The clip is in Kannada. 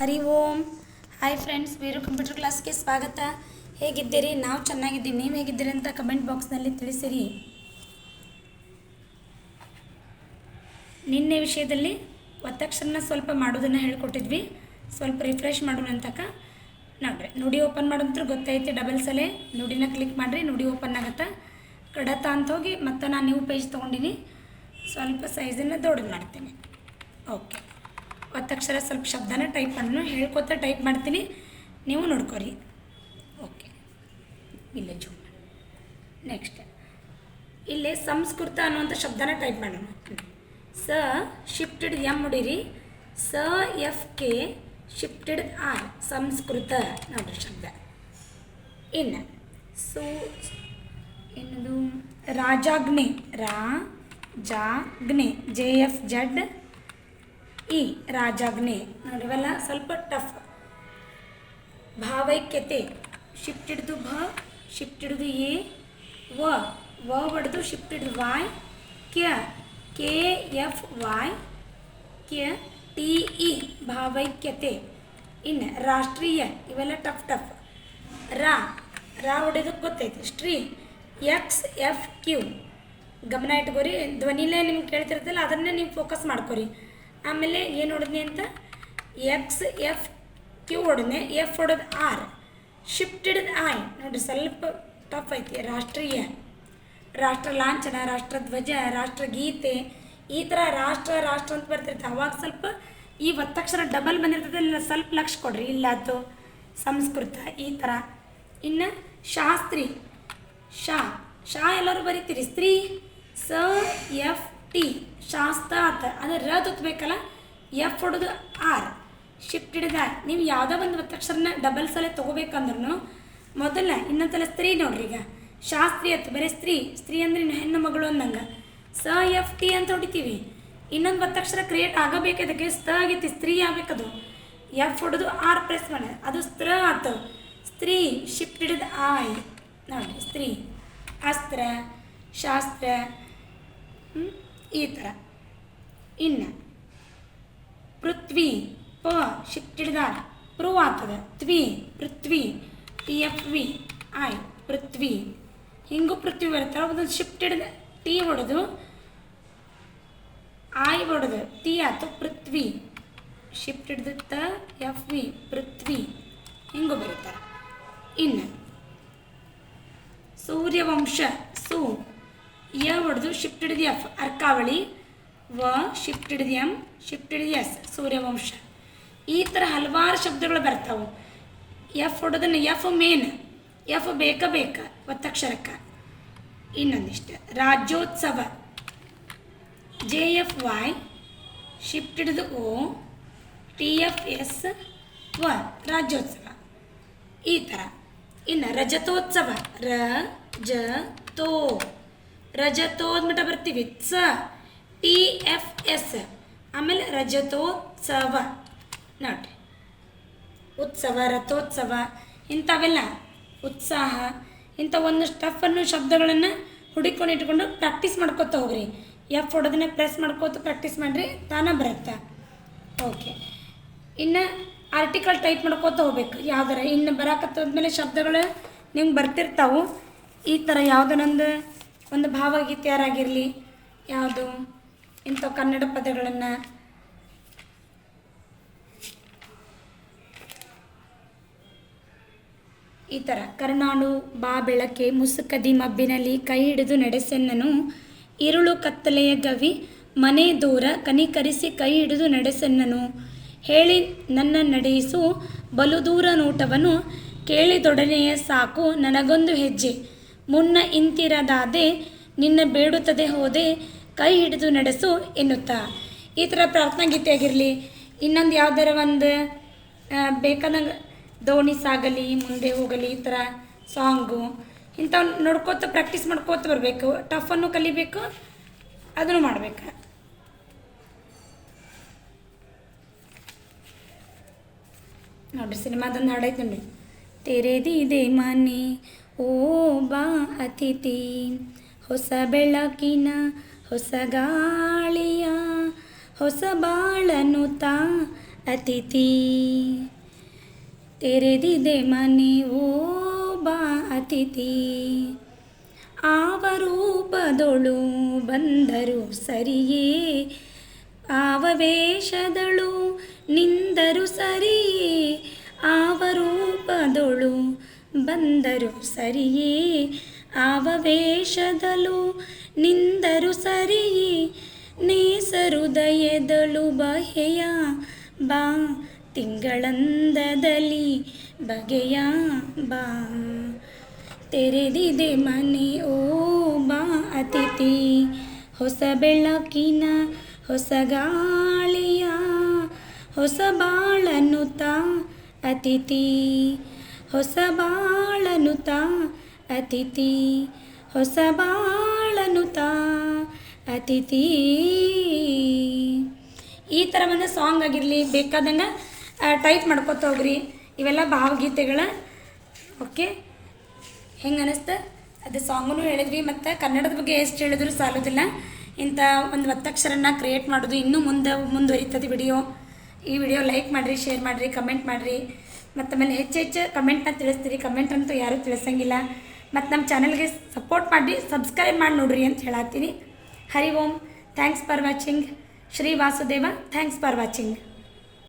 Hari Om. Hi friends Veeru computer ಕ್ಲಾಸ್ಗೆ ಸ್ವಾಗತ. ಹೇಗಿದ್ದೀರಿ? ನಾವು ಚೆನ್ನಾಗಿದ್ದೀವಿ. ನೀವು ಹೇಗಿದ್ದೀರಿ ಅಂತ ಕಮೆಂಟ್ ಬಾಕ್ಸ್ನಲ್ಲಿ ತಿಳಿಸಿರಿ. ನಿನ್ನೆ ವಿಷಯದಲ್ಲಿ ಒತ್ತಕ್ಷರನ ಸ್ವಲ್ಪ ಮಾಡೋದನ್ನು ಹೇಳ್ಕೊಟ್ಟಿದ್ವಿ. ಸ್ವಲ್ಪ ರಿಫ್ರೆಶ್ ಮಾಡೋಣ ಅಂತಕ ನೋಡ್ರಿ, ನುಡಿ ಓಪನ್ ಮಾಡೋದ್ರೂ ಗೊತ್ತೈತಿ. ಡಬಲ್ ಸಲೆ, ನುಡಿನ ಕ್ಲಿಕ್ ಮಾಡಿರಿ, ನುಡಿ ಓಪನ್ ಆಗತ್ತೆ. ಕಡತ ಅಂತ ಹೋಗಿ ಮತ್ತೆ ನಾನು ನ್ಯೂ ಪೇಜ್ ತೊಗೊಂಡಿನಿ. ಸ್ವಲ್ಪ ಸೈಜನ್ನು ದೊಡ್ಡದು ಮಾಡ್ತೀನಿ. ಓಕೆ ಒತ್ತಕ್ಷರ ಸ್ವಲ್ಪ ಶಬ್ದನ ಟೈಪ್ ಮಾಡೋಣ ಹೇಳ್ಕೊತಾ ಟೈಪ್ ಮಾಡ್ತೀನಿ. ನೀವು ನೋಡ್ಕೊರಿ. ಓಕೆ ಇಲ್ಲೇ ಜೂಮ್ ನೆಕ್ಸ್ಟ್ ಇಲ್ಲೇ ಸಂಸ್ಕೃತ ಅನ್ನುವಂಥ ಶಬ್ದನ ಟೈಪ್ ಮಾಡೋಣ. ಸ ಶಿಫ್ಟೆಡ್ ಎಂ ಹೊಡೀರಿ ಸ ಎಫ್ ಕೆ ಶಿಫ್ಟೆಡ್ ಆರ್ ಸಂಸ್ಕೃತ ನೋಡ್ರಿ ಶಬ್ದ. ಇನ್ನು, ಸು ಏನದು ರಾಜಾಗ್ನೆ. ರಾ ಜಾಗ್ನೆ ಜೆ, ಎಫ್, ಜಡ್ ಇ ರಾಜಾಗ್ನೆ ನೋಡಿವಲ್ಲ ಸ್ವಲ್ಪ ಟಫ್ ಭಾವೈಕ್ಯತೆ. ಶಿಫ್ಟ್ ಹಿಡಿದು ಭ ಶಿಫ್ಟ್ ಹಿಡಿದು ಎ, ವ ವ ಹೊಡೆದು ಶಿಫ್ಟ್ ಹಿಡಿದು Y, Q, K, F, Y, Q, T, E, ಭಾವೈಕ್ಯತೆ. ಇನ್ನು ರಾಷ್ಟ್ರೀಯ, ಇವೆಲ್ಲ ಟಫ್ ಟಫ್ ರಾ ರಾ ಹೊಡೆದಕ್ಕೆ ಗೊತ್ತೈತಿ. ಸ್ಟ್ರೀ, ಎಕ್ಸ್, ಎಫ್, ಕ್ಯೂ. ಗಮನ ಇಟ್ಕೋರಿ. ಧ್ವನಿಲೇ ನಿಮ್ಗೆ ಕೇಳ್ತಿರ್ತಲ್ಲ ಅದನ್ನೇ ನೀವು ಫೋಕಸ್ ಮಾಡ್ಕೊರಿ. ಆಮೇಲೆ ಏನು ಹೊಡೆದ್ನಿ ಅಂತ? ಎಕ್ಸ್ ಎಫ್ ಕ್ಯೂ ಹೊಡೆದ್ನೆ. ಎಫ್ ಹೊಡೆದು ಆರ್ ಶಿಫ್ಟೆಡ್ ಐ ನೋಡ್ರಿ ಸ್ವಲ್ಪ ಟಫ್ ಐತಿ. ರಾಷ್ಟ್ರೀಯ, ರಾಷ್ಟ್ರ ಲಾಂಛನ, ರಾಷ್ಟ್ರ ಧ್ವಜ, ರಾಷ್ಟ್ರ ಗೀತೆ, ಈ ಥರ ರಾಷ್ಟ್ರ ರಾಷ್ಟ್ರ ಅಂತ ಬರ್ತಿರ್ತದೆ ಅವಾಗ ಸ್ವಲ್ಪ ಈ ಒತ್ತಕ್ಷರ ಡಬಲ್ ಬಂದಿರ್ತದೆ. ಇಲ್ಲ, ಸ್ವಲ್ಪ ಲಕ್ಷ ಕೊಡ್ರಿ. ಇಲ್ಲ, ಅದು ಸಂಸ್ಕೃತ, ಈ ಥರ ಇನ್ನು ಶಾಸ್ತ್ರಿ, ಶಾ ಶಾ ಎಲ್ಲರೂ ಬರೀತೀರಿ. ಸ್ತ್ರೀ, ಸ, ಎಫ್ ಟಿ ಶಾಸ್ತಾತ್ ಅದು ರ ತುತ್ತಬೇಕಲ್ಲ ಎಫ್ ಹೊಡೆದು ಆರ್ ಶಿಫ್ಟ್ ಹಿಡಿದ. ನೀವು ಯಾವುದೋ ಒಂದು ಒತ್ತಕ್ಷರನ ಡಬಲ್ ಸಲ ತೊಗೋಬೇಕಂದ್ರೂ ಮೊದಲ ಇನ್ನೊಂದ್ಸಲ ಸ್ತ್ರೀ ನೋಡ್ರಿ ಈಗ. ಶಾಸ್ತ್ರಿ ಅತ್ತು ಬರೀ ಸ್ತ್ರೀ. ಸ್ತ್ರೀ ಅಂದ್ರೆ ಇನ್ನು ಹೆಣ್ಣು ಮಗಳು ಅಂದಂಗೆ. ಸ ಎಫ್ ಟಿ ಅಂತ ಹೊಡಿತೀವಿ. ಇನ್ನೊಂದು ಒತ್ತಕ್ಷರ ಕ್ರಿಯೇಟ್ ಆಗಬೇಕು. ಅದಕ್ಕೆ ಸ್ತ ಆಗೈತಿ ಸ್ತ್ರೀ ಆಗಬೇಕದು. ಎಫ್ ಹೊಡೆದು ಆರ್ ಪ್ರೆಸ್ ಮಾಡಿ. ಅದು ಸ್ತ್ರ ಆತು ಸ್ತ್ರೀ ಶಿಫ್ಟ್ ಹಿಡಿದ ಆಯ್ ನೋಡಿ ಸ್ತ್ರೀ. ಅಸ್ತ್ರ, ಶಾಸ್ತ್ರ? ಈ ಥರ ಇನ್ನು ಪೃಥ್ವಿ ಪ ಶಿಫ್ಟ್ ಪ್ರೂವ್ ಆಗ್ತದೆ ತ್ವಿ, ಪೃಥ್ವಿ, ಟಿ ಎಫ್ ವಿ ಐ ಪೃಥ್ವಿ. ಹಿಂಗೂ ಪೃಥ್ವಿ ಬರುತ್ತೆ ಒಂದೊಂದು ಶಿಫ್ಟ್ ಹಿಡಿದ ಟಿ ಹೊಡೆದು, ಆಯ್ ಹೊಡೆದು ಟಿ ಆಯ್ತು ಪೃಥ್ವಿ. ಶಿಫ್ಟ್ ಹಿಡಿದು ತ, ಎಫ್ ವಿ, ಪೃಥ್ವಿ. ಹಿಂಗೂ ಬರುತ್ತಾರೆ ಇನ್ನು ಸೂರ್ಯವಂಶ ಸು ಯ ಹೊಡೆದು ಶಿಫ್ಟ್ ಹಿಡಿದು ಎಫ್ ಅರ್ಕಾವಳಿ. ವ ಶಿಫ್ಟ್ ಹಿಡಿದು ಎಂ ಶಿಫ್ಟ್ ಹಿಡಿದು ಎಸ್ ಸೂರ್ಯವಂಶ. ಈ ಥರ ಹಲವಾರು ಶಬ್ದಗಳು ಬರ್ತಾವೆ. ಎಫ್ ಹೊಡೆದನ್ನು ಎಫ್ ಮೇನ್ ಎಫ್ ಬೇಕ ಬೇಕ ಒತ್ತಕ್ಷರಕ್ಕೆ ಇನ್ನೊಂದಿಷ್ಟು, ರಾಜ್ಯೋತ್ಸವ. ಜೆ ಎಫ್ ವೈ ಶಿಫ್ಟ್ ಹಿಡಿದು ಓ ಟಿ ಎಫ್ ಎಸ್ ವ, ರಾಜ್ಯೋತ್ಸವ. ಈ ಥರ ಇನ್ನು ರಜತೋತ್ಸವ. ರ, ಜ, ತೋ. ರಜತೋ ಅಂದ್ಬಿಟ್ಟು ಬರ್ತೀವಿ. ಸ, ಟಿ, ಎಫ್, ಎಸ್. ಆಮೇಲೆ ರಜತೋತ್ಸವ. ನೋಡ್ರಿ ಉತ್ಸವ, ರಥೋತ್ಸವ, ಇಂಥವೆಲ್ಲ. ಉತ್ಸಾಹ, ಇಂಥ ಒಂದು ಸ್ಟಫನ್ನು ಶಬ್ದಗಳನ್ನು ಹುಡುಕೊಂಡು ಇಟ್ಕೊಂಡು ಪ್ರಾಕ್ಟೀಸ್ ಮಾಡ್ಕೋತ ಹೋಗ್ರಿ. ಎಫ್ ಹೊಡೆದನ್ನ ಪ್ರೆಸ್ ಮಾಡ್ಕೋತ ಪ್ರಾಕ್ಟೀಸ್ ಮಾಡಿರಿ, ತಾನೇ ಬರುತ್ತೆ. ಓಕೆ ಇನ್ನು ಆರ್ಟಿಕಲ್ ಟೈಪ್ ಮಾಡ್ಕೋತ ಹೋಗ್ಬೇಕು. ಯಾವ್ದಾರ. ಇನ್ನು ಬರಾಕತ್ತೋದ್ಮೇಲೆ ಶಬ್ದಗಳು ನಿಮ್ಗೆ ಬರ್ತಿರ್ತಾವು. ಈ ಥರ ಯಾವುದನ್ನೊಂದು ಒಂದು ಭಾವಗೀತೆಯರಾಗಿರಲಿ, ಯಾವುದು ಇಂಥ ಕನ್ನಡ ಪದಗಳನ್ನು ಈ ಥರ ಕರುನಾಡು ಬಾ ಬೆಳಕೆ ಮುಸುಕದಿ ಮಬ್ಬಿನಲ್ಲಿ ಕೈ ಹಿಡಿದು ನಡೆಸೆನ್ನನು, ಇರುಳು ಕತ್ತಲೆಯ ಗವಿ, ಮನೆ ದೂರ ಕನಿಕರಿಸಿ ಕೈ ಹಿಡಿದು ನಡೆಸೆನ್ನನು, ಹೇಳಿ ನನ್ನ ನಡೆಯಿಸು ಬಲು ದೂರ ನೋಟವನ್ನು ಕೇಳಿದೊಡನೆಯ ಸಾಕು ನನಗೊಂದು ಹೆಜ್ಜೆ. ಮುನ್ನ ಇಂತಿರದಾದೆ ನಿನ್ನ ಬೇಡುತ್ತದೆ ಹೋದೆ ಕೈ ಹಿಡಿದು ನಡೆಸು ಎನ್ನುತ್ತಾ. ಈ ಥರ ಪ್ರಾರ್ಥನಾ ಗೀತೆ ಆಗಿರಲಿ ಇನ್ನೊಂದು ಯಾವ್ದಾರ ಒಂದು ಬೇಕಾದಂಗೆ ದೋಣಿ ಸಾಗಲಿ, ಮುಂದೆ ಹೋಗಲಿ, ಈ ಥರ ಸಾಂಗು. ಇಂಥವ್ ನೋಡ್ಕೋತ ಪ್ರಾಕ್ಟೀಸ್ ಮಾಡ್ಕೋತ ಬರಬೇಕು. ಟಫನ್ನು ಕಲಿಬೇಕು, ಅದನ್ನು ಮಾಡಬೇಕು. ನೋಡ್ರಿ, ಸಿನಿಮಾದೊಂದು ಹಾಡೈತೆ ನೋಡಿ ತೆರೆದಿದೆ ಮನೆ ಓ ಬಾ ಅತಿಥಿ, ಹೊಸ ಬೆಳಕಿನ ಹೊಸ ಗಾಳಿಯ ಹೊಸ ಬಾಳನು ತಾ ಅತಿಥಿ. ತೆರೆದಿದೆ ಮನೆ, ಓ ಬಾ ಅತಿಥಿ. ಆವರೂಪದೊಳು ಬಂದರು ಸರಿಯೇ ಆವ ವೇಷದಳು ನಿಂದರು ಸರಿಯೇ ಬಂದರು ಸರಿಯೇ ಆವ ವೇಷದಳು ನಿಂದರು ಸರಿಯೇ ನೇಸರುದಯದಳು ಬಹೆಯ, ಬಾ, ತಿಂಗಳಂದದಲ್ಲಿ ಬಗೆಯ, ಬಾ. ತೆರೆದಿದೆ ಮನೆ, ಓ, ಬಾ, ಅತಿಥಿ, ಹೊಸ ಬೆಳಕಿನ, ಹೊಸ ಗಾಳಿಯ, ಹೊಸ ಬಾಳನ್ನು ತಾ ಅತಿಥಿ. ಹೊಸ ಬಾಳನು ತಾ ಅತಿಥಿ, ಹೊಸ ಅತಿಥಿ. ಈ ಥರ ಒಂದು ಸಾಂಗ್ ಆಗಿರಲಿ ಬೇಕಾದಂಗೆ ಟೈಪ್ ಮಾಡ್ಕೊತ ಹೋಗ್ರಿ. ಇವೆಲ್ಲ ಭಾವಗೀತೆಗಳ. ಓಕೆ ಹೆಂಗೆ ಅನಿಸ್ತು? ಅದು ಸಾಂಗನ್ನು ಹೇಳಿದ್ವಿ, ಮತ್ತು ಕನ್ನಡದ ಬಗ್ಗೆ ಎಷ್ಟು ಹೇಳಿದ್ರು ಸಾಲೋದಿಲ್ಲ. ಇಂಥ ಒಂದು ಒತ್ತಕ್ಷರನ ಕ್ರಿಯೇಟ್ ಮಾಡೋದು ಇನ್ನೂ ಮುಂದೆ, ಮುಂದುವರಿತದೆ ವಿಡಿಯೋ ಈ ವಿಡಿಯೋ ಲೈಕ್ ಮಾಡಿರಿ ಶೇರ್ ಮಾಡಿರಿ ಕಮೆಂಟ್ ಮಾಡಿರಿ. ಮತ್ತು ಆಮೇಲೆ ಹೆಚ್ಚು ಹೆಚ್ಚು ಕಮೆಂಟ್ನ ತಿಳಿಸ್ತೀರಿ. ಕಮೆಂಟ್ ಅಂತೂ ಯಾರೂ ತಿಳಿಸಂಗಿಲ್ಲ. ಮತ್ತು ನಮ್ಮ ಚಾನಲ್ಗೆ ಸಪೋರ್ಟ್ ಮಾಡಿ ಸಬ್ಸ್ಕ್ರೈಬ್ ಮಾಡಿ ನೋಡ್ರಿ ಅಂತ ಹೇಳತ್ತೀನಿ. Hari Om. Thanks for watching Shri Vasudeva. Thanks for watching